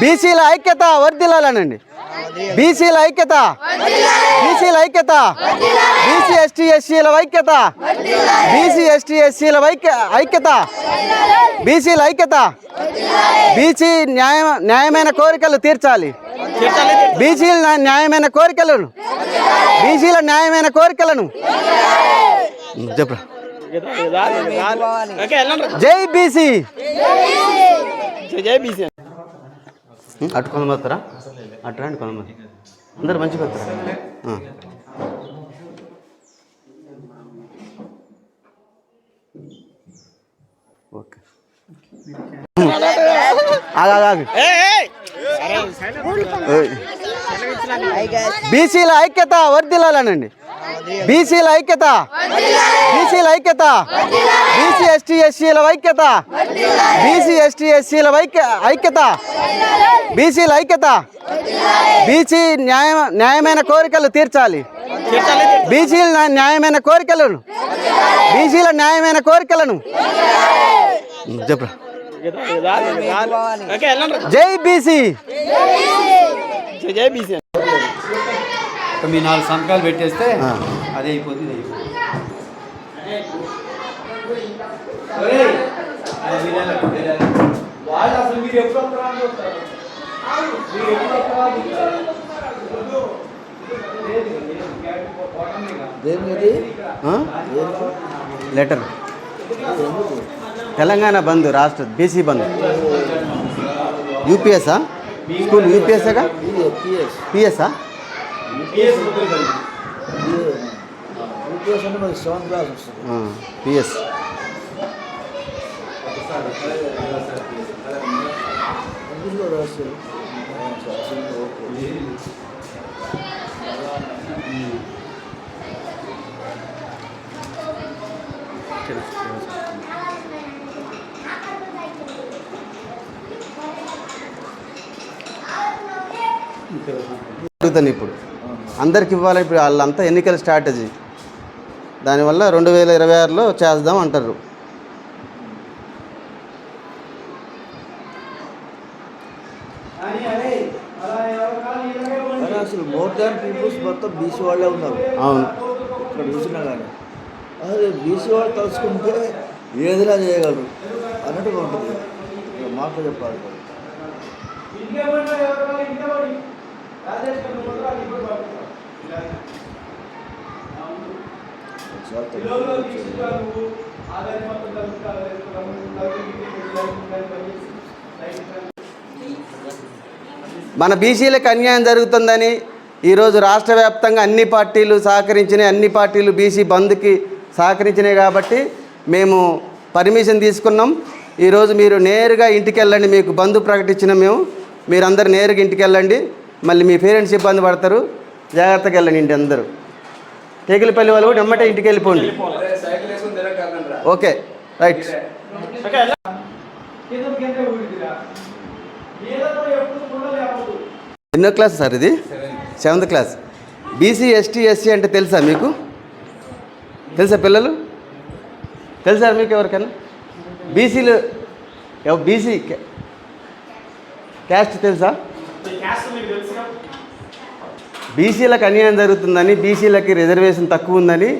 బీసీల ఐక్యత వర్దిల్లాలనండి బీసీల ఐక్యత. బీసీల ఐక్యత. బీసీ ఎస్టీ ఎస్సీల ఐక్యత. బీసీ ఎస్టీ ఎస్సీల ఐక్య ఐక్యత. బీసీల ఐక్యత. బీసీ న్యాయ న్యాయమైన కోరికలు తీర్చాలి. బీసీల న్యాయమైన కోరికలను. బీసీల న్యాయమైన కోరికలను. చెప్పరా? జై బీసీ. జై బీసీ. అటు కొంతమంది వస్తారా? అటు రండి కొంతమంది అందరు మంచిగా వస్తారా. ఓకే. బీసీల ఐక్యత వర్దిల్లాలనండి బీసీల ఐక్యత. బీసీల ఐక్యత. బీసీ ఎస్టీ ఎస్సీల ఐక్యత. బీసీ ఎస్టీ ఎస్సీల ఐక్య ఐక్యత. బీసీల ఐక్యత. బీసీ న్యాయ న్యాయమైన కోరికలు తీర్చాలి. బీసీల న్యా- న్యాయమైన కోరికలను. బీసీల న్యాయమైన కోరికలను. చెప్పరా? వెళ్ళండి జై బీసీ. జై బీసీ. మీ నాలుగు సంతకాలు పెట్టేస్తే. అదే అయిపోతుంది. ఇది. వాళ్ళు అసలు మీరు ఎప్పుడు చూస్తారు. లెటర్ తెలంగాణ బంద్ రాష్ట్ర బీసీ బంద్ యూపీఎస్ఆ స్కూల్ యూపీఎస్ఏగా పిఎస్ఆ పిఎస్ అడుగుతాను ఇప్పుడు. అందరికి ఇవ్వాలి ఇప్పుడు వాళ్ళంతా ఎన్నికల స్ట్రాటజీ దానివల్ల రెండు వేల ఇరవై ఆరులో చేద్దాం అంటారు. అసలు మోర్ దాన్ పీపుల్స్ మొత్తం బీసీ వాళ్ళే ఉన్నారు. అవును. ఇక్కడ చూసినా కానీ అదే బీసీ వాళ్ళు తలుచుకుంటే ఏదైనా చేయగలరు? అన్నట్టుగా ఉంటుంది. మాట చెప్పాలి. మన బీసీలకు అన్యాయం జరుగుతుందని ఈరోజు రాష్ట్ర వ్యాప్తంగా అన్ని పార్టీలు సహకరించినాయి అన్ని పార్టీలు బీసీ బంద్కి సహకరించినాయి కాబట్టి మేము పర్మిషన్ తీసుకున్నాం. ఈరోజు మీరు నేరుగా ఇంటికి వెళ్ళండి మీకు బంధు ప్రకటించిన మేము. మీరందరూ నేరుగా ఇంటికి వెళ్ళండి మళ్ళీ మీ పేరెంట్స్ ఇబ్బంది పడతారు. జాగ్రత్తగా వెళ్ళండి ఇంటి అందరూ. టేకిలపల్లి వాళ్ళు కూడా ఎమ్మటే ఇంటికి వెళ్ళిపోండి. Okay right. ఎన్నో క్లాస్ సార్ ఇది? Seventh class. BC ST SC అంటే తెలుసా మీకు? తెలుసా పిల్లలు? తెలుసా మీకు ఎవరికైనా? బీసీలు బీసీ క్యాస్ట్ తెలుసా? బీసీలకు అన్యాయం జరుగుతుందని బీసీలకి రిజర్వేషన్ తక్కువ ఉందని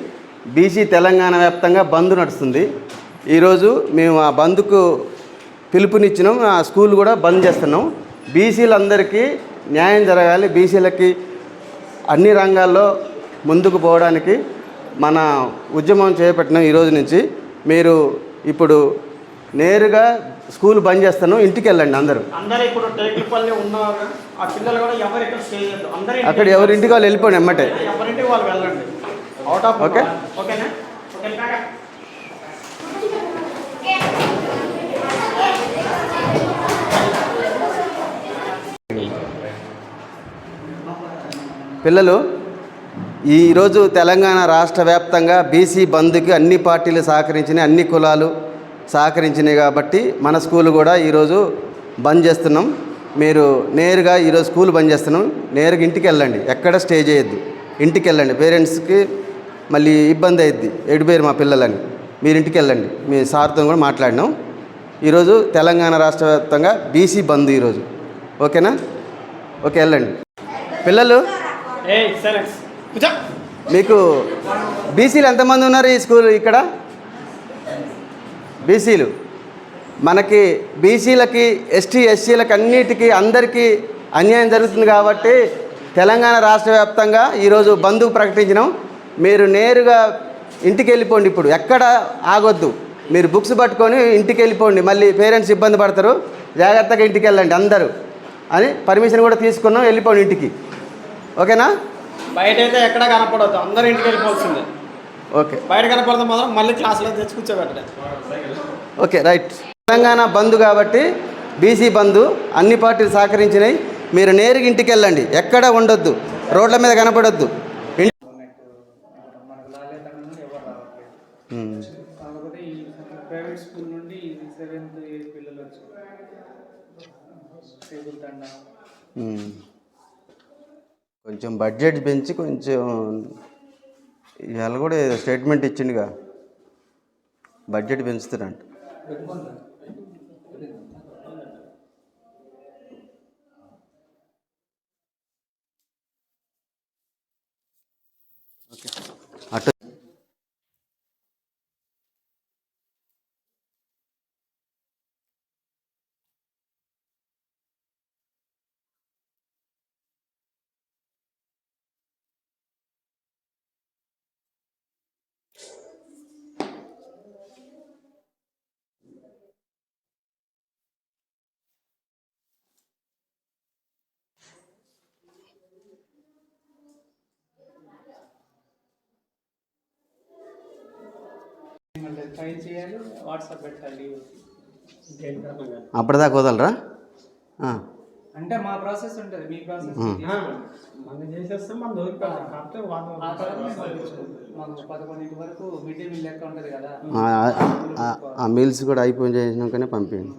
బీసీ తెలంగాణ వ్యాప్తంగా బంద్ నడుస్తుంది. ఈరోజు మేము ఆ బంద్కు పిలుపునిచ్చినాం ఆ స్కూల్ కూడా బంద్ చేస్తున్నాం. బీసీలందరికీ న్యాయం జరగాలి బీసీలకి అన్ని రంగాల్లో ముందుకు పోవడానికి మన ఉద్యమం చేపట్టినాం ఈరోజు నుంచి. మీరు ఇప్పుడు నేరుగా స్కూల్ బంద్ చేస్తాను ఇంటికి వెళ్ళండి అందరూ అక్కడ ఎవరి ఇంటికి వాళ్ళు వెళ్ళిపోండి ఎమ్మటే. ఓకే. పిల్లలు ఈరోజు తెలంగాణ రాష్ట్ర వ్యాప్తంగా బీసీ బంద్కి అన్ని పార్టీలు సహకరించినాయి అన్ని కులాలు. సహకరించినాయి కాబట్టి మన స్కూల్ కూడా ఈరోజు బంద్ చేస్తున్నాం. మీరు నేరుగా ఈరోజు స్కూల్ బంద్ చేస్తున్నాం. నేరుగా ఇంటికి వెళ్ళండి. ఎక్కడ స్టే చేయొద్దు. ఇంటికి వెళ్ళండి. పేరెంట్స్కి మళ్ళీ ఇబ్బంది అయ్యిద్ది ఎడిపోయారు మా పిల్లలని. మీరు ఇంటికి వెళ్ళండి. మీ సార్తో కూడా మాట్లాడినాం. ఈరోజు తెలంగాణ రాష్ట్ర వ్యాప్తంగా బీసీ బంద్ ఈరోజు. ఓకేనా? ఓకే వెళ్ళండి. పిల్లలు? మీకు బీసీలు ఎంతమంది ఉన్నారు ఈ స్కూల్ ఇక్కడ? బీసీలు. మనకి బీసీలకి ఎస్టీ ఎస్సీలకి అన్నిటికీ అందరికీ అన్యాయం జరుగుతుంది కాబట్టి తెలంగాణ రాష్ట్ర వ్యాప్తంగా ఈరోజు బంధు ప్రకటించినాం. మీరు నేరుగా ఇంటికి వెళ్ళిపోండి ఇప్పుడు. ఎక్కడ ఆగొద్దు. మీరు బుక్స్ పట్టుకొని ఇంటికి వెళ్ళిపోండి. మళ్ళీ పేరెంట్స్ ఇబ్బంది పడతారు. జాగ్రత్తగా ఇంటికి వెళ్ళండి అందరూ. అని పర్మిషన్ కూడా తీసుకున్నాం. వెళ్ళిపోండి ఇంటికి. ఓకేనా? బయట అయితే ఎక్కడ కనపడవద్దు అందరూ ఇంటికి వెళ్ళిపోతుంది ఓకే. బయట కనపడదు మాత్రం మళ్ళీ క్లాస్లో తెచ్చి కూర్చోబెట్టడం. Okay right. తెలంగాణ బంద్ కాబట్టి బీసీ బంద్ అన్ని పార్టీలు సహకరించినాయి. మీరు నేరుగా ఇంటికి వెళ్ళండి. ఎక్కడ ఉండొద్దు. రోడ్ల మీద కనపడొద్దు. ప్రైవేట్ స్కూల్ నుండి సెవెంత్ ఎయిత్ పిల్లలు వచ్చి టేబుల్. కొంచెం బడ్జెట్ పెంచి కొంచెం ఇవాళ కూడా స్టేట్మెంట్ ఇచ్చిండుగా. బడ్జెట్ పెంచుతారంట. అటు ట్రై చేయాలి వాట్సాప్ పెట్టాలి అప్పటిదాకా వదలరా ఆ. అంటే మా ప్రాసెస్ ఉంటుంది మీ ప్రాసెస్ మనం చేసేస్తాం కాకపోతే పదకొండింటి వరకు మిడ్ డే మీల్ లెక్క ఉంటుంది కదా ఆ- ఆ- ఆ మీల్స్ కూడా అయిపోయి చేసినాకనే పంపించండి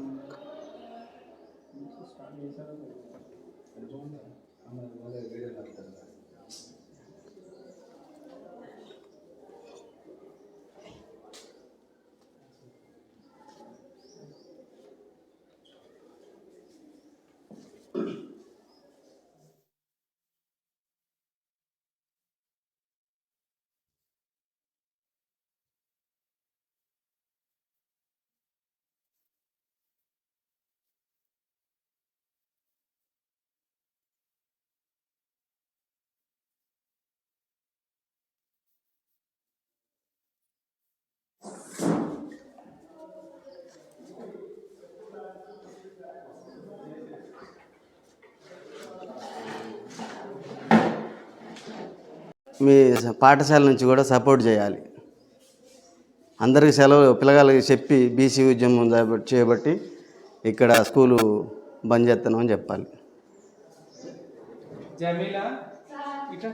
మీ పాఠశాల నుంచి కూడా సపోర్ట్ చేయాలి. అందరికి సెలవు పిల్లగాళ్ళకి చెప్పి బీసీ ఉద్యమం చేయబట్టి ఇక్కడ స్కూలు బంద్ చేస్తున్నామని చెప్పాలి. జమీలా? ఇట్లా?